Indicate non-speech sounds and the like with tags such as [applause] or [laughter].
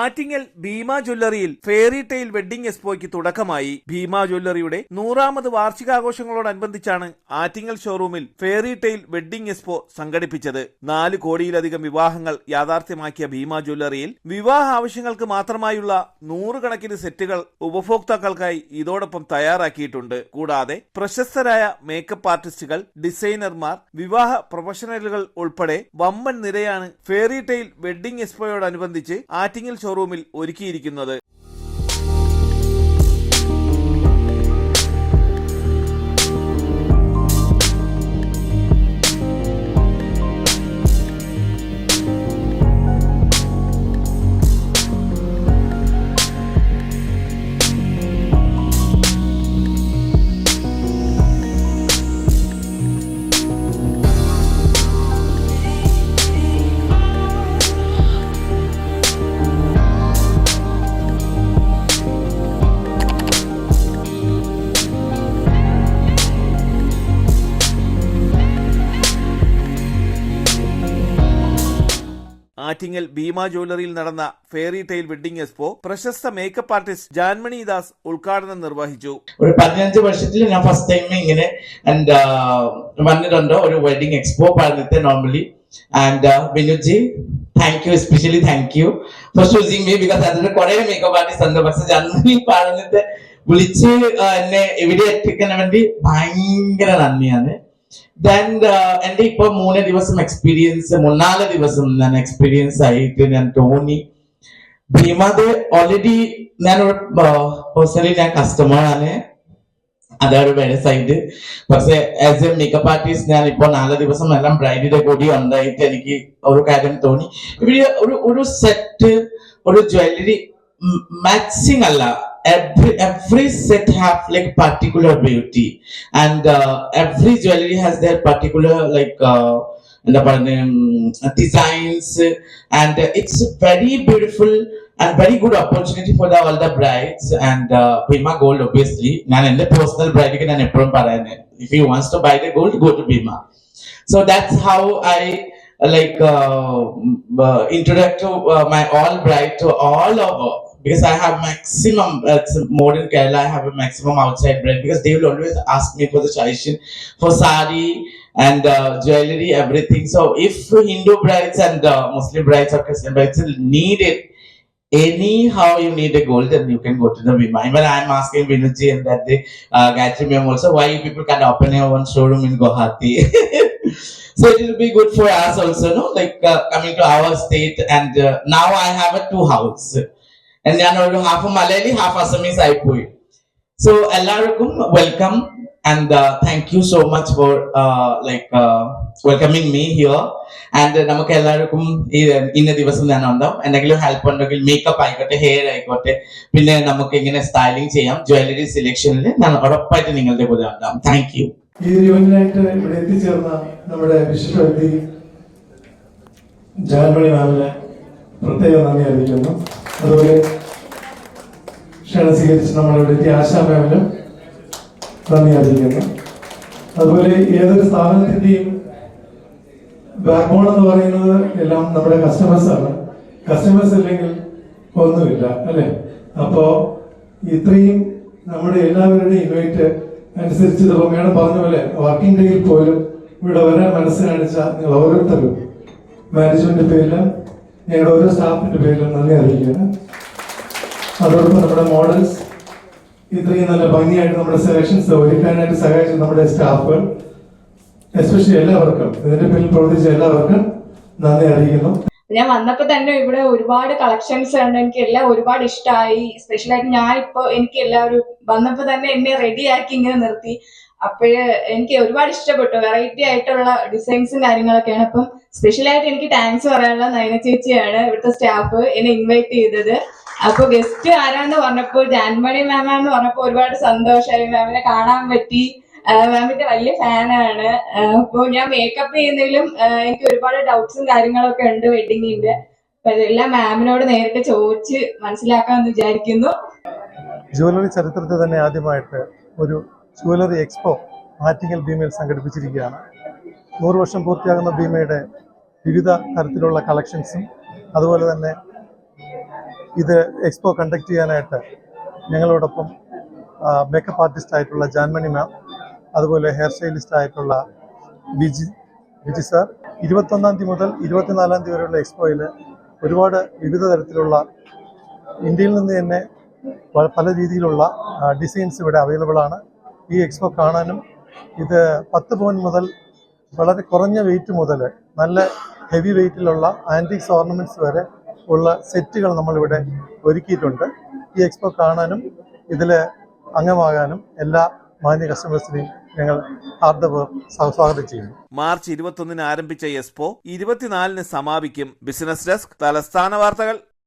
ആറ്റിങ്ങൽ ഭീമ ജ്വല്ലറിയിൽ fairy tale wedding എക്സ്പോയ്ക്ക് തുടക്കമായി. ഭീമ ജ്വല്ലറിയുടെ നൂറാമത് വാർഷികാഘോഷങ്ങളോടനുബന്ധിച്ചാണ് ആറ്റിങ്ങൽ ഷോറൂമിൽ ഫെയറി ടെയിൽ വെഡ്ഡിംഗ് എക്സ്പോ സംഘടിപ്പിച്ചത്. നാല് കോടിയിലധികം വിവാഹങ്ങൾ യാഥാർത്ഥ്യമാക്കിയ ഭീമ ജ്വല്ലറിയിൽ വിവാഹ ആവശ്യങ്ങൾക്ക് മാത്രമായുള്ള നൂറുകണക്കിന് സെറ്റുകൾ ഉപഭോക്താക്കൾക്കായി ഇതോടൊപ്പം തയ്യാറാക്കിയിട്ടുണ്ട്. കൂടാതെ പ്രശസ്തരായ മേക്കപ്പ് ആർട്ടിസ്റ്റുകൾ ഡിസൈനർമാർ വിവാഹ പ്രൊഫഷണലുകൾ ഉൾപ്പെടെ വമ്പൻ നിരയാണ് ഫെയറി ടെയിൽ വെഡ്ഡിംഗ് എക്സ്പോയോടനുബന്ധിച്ച് ആറ്റിങ്ങൽ ഷോറൂമിൽ ഒരുക്കിയിരിക്കുന്നത് ആറ്റിങ്ങൽ ഭീമ ജ്വല്ലറിയിൽ നടന്ന ഫെയറി ടെയിൽ വെഡിങ് എക്സ്പോ പ്രശസ്ത മേക്കപ്പ് ആർട്ടിസ്റ്റ് ജാൻമണി ദാസ് ഉദ്ഘാടനം നിർവഹിച്ചു. ഒരു പതിനഞ്ച് വർഷത്തിൽ ഞാൻ ഫസ്റ്റ് ടൈം ഇങ്ങനെ ആൻഡ് വന്നിട്ടുണ്ട് ഒരു വെഡിങ് എക്സ്പോ പറഞ്ഞിട്ട് normally and Binuji thank you especially thank you for choosing me because അതിന്റെ കുറെ മേക്കപ്പ് ആർട്ടിസ്റ്റ് ഉണ്ട്. പക്ഷെ ജാൻമണി പറഞ്ഞിട്ട് വിളിച്ച് ആ, എന്നെ എവിടെ എത്തിക്കാൻ വേണ്ടി ഭയങ്കര നന്ദിയാണ്. ദെൻ എന്റെ ഇപ്പൊ മൂന്ന് ദിവസം എക്സ്പീരിയൻസ് മൂന്നാൽ ദിവസം ഞാൻ എക്സ്പീരിയൻസ് ആയിട്ട് ഞാൻ തോന്നി. ഭീമാത് ഓൾറെഡി ഞാൻ പേഴ്സണലി ഞാൻ കസ്റ്റമർ ആണ്. അതാണ് വേറെ സൈഡ് പക്ഷെ ആസ് എ മേക്കപ്പ് ആർട്ടിസ്റ്റ് ഞാൻ ഇപ്പൊ നാല് ദിവസം എല്ലാം ബ്രൈഡിന്റെ കൂടി ഉണ്ടായിട്ട് എനിക്ക് ഒരു കാര്യം തോന്നി. ഇവിടെ ഒരു ഒരു സെറ്റ് ഒരു ജ്വല്ലറി മാച്ചിങ് അല്ല. every, every set have like particular beauty and uh, every jewelry has their particular like uh, designs and uh, it's very beautiful and very good opportunity for the, all the brides and uh, Gold obviously. And the personal bride If he wants to buy the gold, go to Bima. So that's how I like uh, uh, introduce to uh, my all bride to all of because I have maximum uh, more Kerala I have a maximum outside bride because they will always ask me for the suggestion for sari and uh, jewelry everything. So if Hindu brides and uh, Muslim brides or Christian brides need it anyhow you need a gold then you can go to the Vima even I'm asking Vinuji and that day uh, Gayatri ma'am also why you people can't open your one showroom in Guwahati? [laughs] So it will be good for us also no? Like uh, coming to our state and uh, now i have a two house ഞാൻ ഒരു half Malayali half Assamese ആയിപ്പോയി so എല്ലാവർക്കും welcome and thank you so much for like welcoming me here and നമുക്ക് എല്ലാവർക്കും ഈ ഇന്ന ദിവസം ഞാൻ ഉണ്ടാവും. എന്തെങ്കിലും ഹെൽപ്പ് ഉണ്ടെങ്കിൽ മേക്കപ്പ് ആയിക്കോട്ടെ ഹെയർ ആയിക്കോട്ടെ പിന്നെ നമുക്ക് ഇങ്ങനെ സ്റ്റൈലിംഗ് ചെയ്യാം. ജ്വല്ലറി സെലക്ഷനിൽ ഞാൻ ഉറപ്പായിട്ട് നിങ്ങളുടെ കൂടെ ഉണ്ടാവും. താങ്ക് യു ഈ യൂണിയനായിട്ട് ഇവിടെ എത്തിച്ചേർന്ന നമ്മുടെ വിശിഷ്ട വ്യക്തി ജാൻമണി മാമിനെ പ്രത്യേകം നന്ദി അറിയിക്കുന്നു. അതുപോലെ ക്ഷണം സ്വീകരിച്ച് നമ്മളിവിടെ എത്തിയ ആശാ മാമിനും നന്ദി അറിയിക്കുന്നു. അതുപോലെ ഏതൊരു സ്ഥാപനത്തിന്റെയും ബാക്ക്ബോൺ എന്ന് പറയുന്നത് എല്ലാം നമ്മുടെ കസ്റ്റമേഴ്സ് ആണ്. കസ്റ്റമേഴ്സ് ഇല്ലെങ്കിൽ ഒന്നുമില്ല അല്ലേ? അപ്പോ ഇത്രയും നമ്മുടെ എല്ലാവരുടെയും ഇൻവൈറ്റ് അനുസരിച്ച് ഇപ്പോൾ മേഡം പറഞ്ഞ പോലെ വർക്കിംഗ് ഡേയിൽ പോലും ഇവിടെ വരാൻ മനസ്സ് നിങ്ങൾ ഓരോരുത്തരും മാനേജ്മെന്റ് പേരിലും ഞങ്ങളുടെ ഓരോ സ്റ്റാഫിന്റെ പേരിൽ നന്ദി അറിയിക്കുകയാണ്. അതോടൊപ്പം നമ്മുടെ മോഡൽസ് ഇത്രയും നല്ല ഭംഗിയായിട്ട് നമ്മുടെ സെലക്ഷൻസ് ഒരുക്കാനായിട്ട് സഹായിച്ച നമ്മുടെ സ്റ്റാഫുകൾ. എസ്പെഷ്യലി എല്ലാവർക്കും ഇതിന്റെ പേരിൽ പ്രവർത്തിച്ച എല്ലാവർക്കും നന്ദി അറിയിക്കുന്നു. ഞാൻ വന്നപ്പോ തന്നെ ഇവിടെ ഒരുപാട് കളക്ഷൻസ് ഉണ്ട് എനിക്ക് എല്ലാം ഒരുപാട് ഇഷ്ടമായി സ്പെഷ്യലായിട്ട് ഞാൻ ഇപ്പൊ എനിക്ക് എല്ലാവരും വന്നപ്പോ തന്നെ എന്നെ റെഡി ആക്കി ഇങ്ങനെ നിർത്തി. അപ്പോഴ് എനിക്ക് ഒരുപാട് ഇഷ്ടപ്പെട്ടു. വെറൈറ്റി ആയിട്ടുള്ള ഡിസൈൻസും കാര്യങ്ങളൊക്കെയാണ്. അപ്പം സ്പെഷ്യലായിട്ട് എനിക്ക് താങ്ക്സ് പറയാനുള്ള നയന ചേച്ചിയാണ് ഇവിടുത്തെ സ്റ്റാഫ് എന്നെ ഇൻവൈറ്റ് ചെയ്തത്. അപ്പൊ ഗസ്റ്റ് ആരാന്ന് പറഞ്ഞപ്പോ ജാൻമണി മാമാന്ന് പറഞ്ഞപ്പോ ഒരുപാട് സന്തോഷമായി മാമിനെ കാണാൻ പറ്റി. മാമിന്റെ വലിയ ഫാനാണ് അപ്പോൾ ഞാൻ മേക്കപ്പ് ചെയ്യുന്നതിലും എനിക്ക് ഒരുപാട് ഡൗട്ട്സും കാര്യങ്ങളൊക്കെ ഉണ്ട് വെഡിങ്ങിന്റെ അപ്പൊ ഇതെല്ലാം മാമിനോട് നേരിട്ട് ചോദിച്ച് മനസ്സിലാക്കാമെന്ന് വിചാരിക്കുന്നു. ജുവലറി ചരിത്രത്തിൽ തന്നെ ആദ്യമായിട്ട് ഒരു ജുവലറി എക്സ്പോ ആറ്റിങ്ങൽ ഭീമയിൽ സംഘടിപ്പിച്ചിരിക്കുകയാണ്. നൂറ് വർഷം പൂർത്തിയാകുന്ന ഭീമയുടെ വിവിധ തരത്തിലുള്ള കളക്ഷൻസും അതുപോലെ തന്നെ ഇത് എക്സ്പോ കണ്ടക്ട് ചെയ്യാനായിട്ട് ഞങ്ങളോടൊപ്പം മേക്കപ്പ് ആർട്ടിസ്റ്റ് ആയിട്ടുള്ള ജാൻമണി മാം അതുപോലെ ഹെയർ സ്റ്റൈലിസ്റ്റ് ആയിട്ടുള്ള വിജി വിജി സാർ ഇരുപത്തൊന്നാം തീയതി മുതൽ ഇരുപത്തിനാലാം തീയതി വരെയുള്ള എക്സ്പോയിൽ ഒരുപാട് വിവിധ തരത്തിലുള്ള ഇന്ത്യയിൽ നിന്ന് തന്നെ പല രീതിയിലുള്ള ഡിസൈൻസ് ഇവിടെ അവൈലബിൾ ആണ്. ഈ എക്സ്പോ കാണാനും ഇത് പത്ത് പവൻ മുതൽ വളരെ കുറഞ്ഞ വെയിറ്റ് മുതൽ നല്ല ഹെവി വെയിറ്റിലുള്ള ആന്റിക്സ് ഓർണമെന്റ്സ് വരെ ഉള്ള സെറ്റുകൾ നമ്മളിവിടെ ഒരുക്കിയിട്ടുണ്ട്. ഈ എക്സ്പോ കാണാനും ഇതിൽ അംഗമാകാനും എല്ലാ മാന്യ കസ്റ്റമേഴ്സിനെയും ഞങ്ങൾ സ്വാഗതം ചെയ്യുന്നു. മാർച്ച് ഇരുപത്തൊന്നിന് ആരംഭിച്ച എക്സ്പോ ഇരുപത്തിനാലിന് സമാപിക്കും. ബിസിനസ് ഡെസ്ക് തലസ്ഥാന വാർത്തകൾ